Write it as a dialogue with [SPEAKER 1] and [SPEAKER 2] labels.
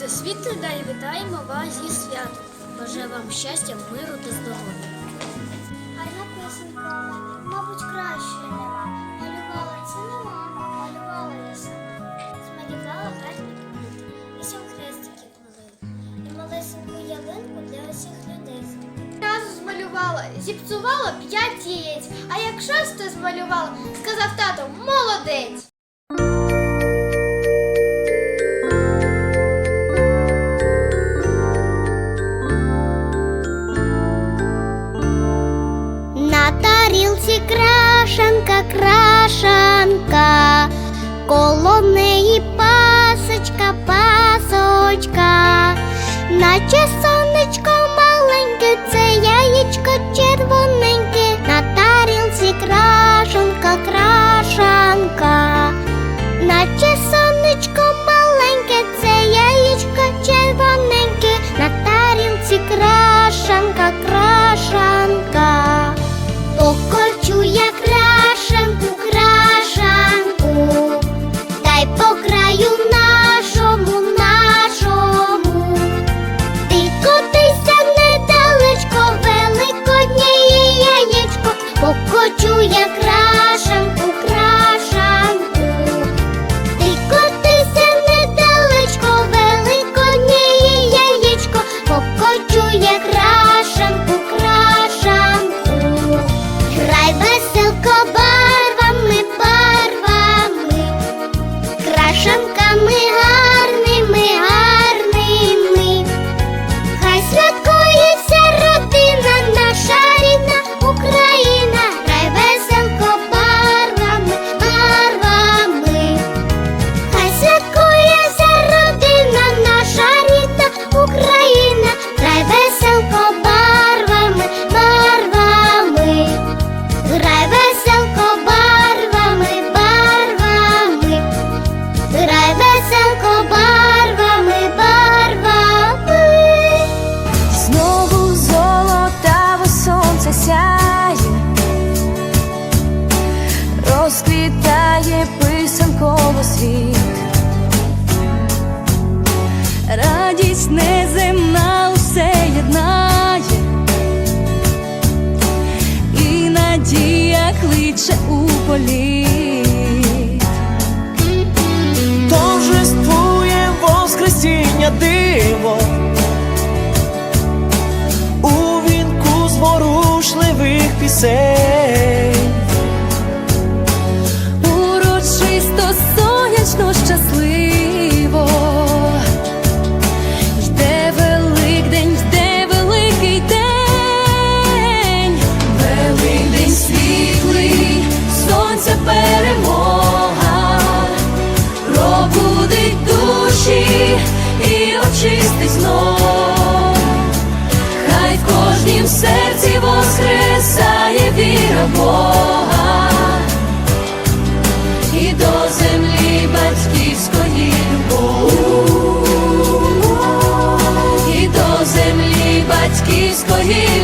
[SPEAKER 1] Всесвіт людей вітаємо вас зі святом. Бажаю вам щастя, миру та здоров'я.
[SPEAKER 2] Гарна писанка, мабуть, кращої нема. Малювала це не мама, малювала я сама. Змалювала гарні квіти, вісім хрестиків плели. І малесеньку ялинку для усіх людей.
[SPEAKER 3] Разу змалювала, зіпсувала п'ять яєць, а як шосте змалювала, сказав тато, молодець.
[SPEAKER 2] Тарілці крашанка, крашанка, коло неї пасочка, пасочка, наче сонечко покочу я
[SPEAKER 4] очистить знов. Хай в кожнім серці воскресає віра в Бога і до землі батьківської любов, і до землі батьківської.